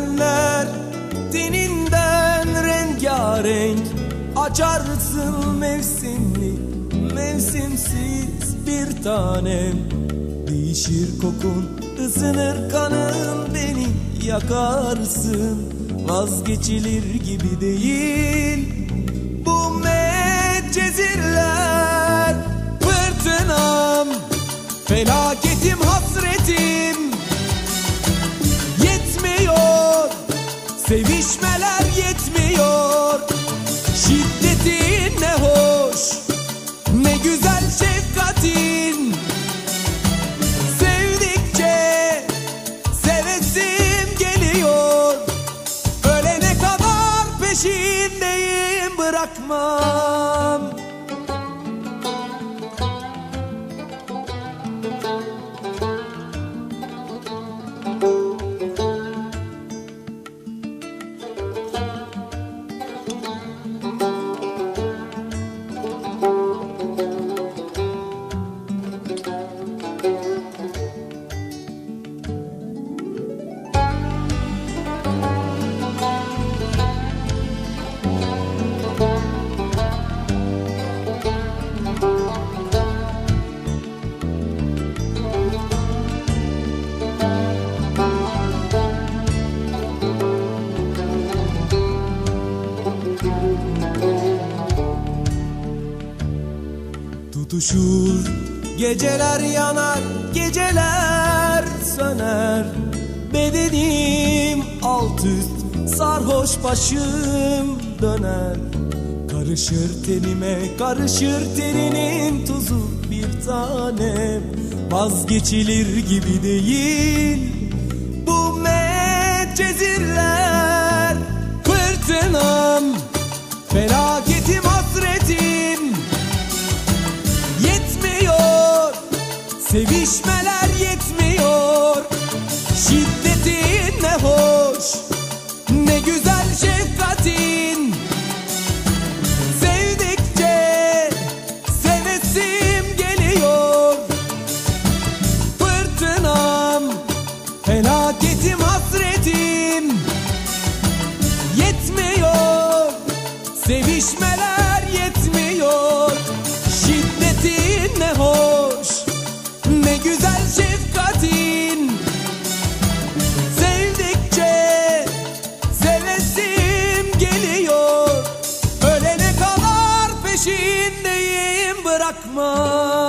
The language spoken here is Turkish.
Verenler Teninden rengarenk Açarsın mevsimli Mevsimsiz bir tanem. Değişir kokun ısınır kanın Beni yakarsın. Vazgeçilir gibi değil Sevişmeler yetmiyor. Şiddetin ne hoş Ne güzel şefkatin. Sevdikçe Sevesim geliyor. Ölene kadar peşindeyim bırakmam Tutuşur. Geceler yanar Geceler söner. Bedenim alt üst Sarhoş başım döner. Karışır tenime Karışır teninin tuzu bir tanem. Vazgeçilir gibi değil Bu medcezirler Fırtınam Felaketim Sevişmeler yetmiyor. Şiddet 吗？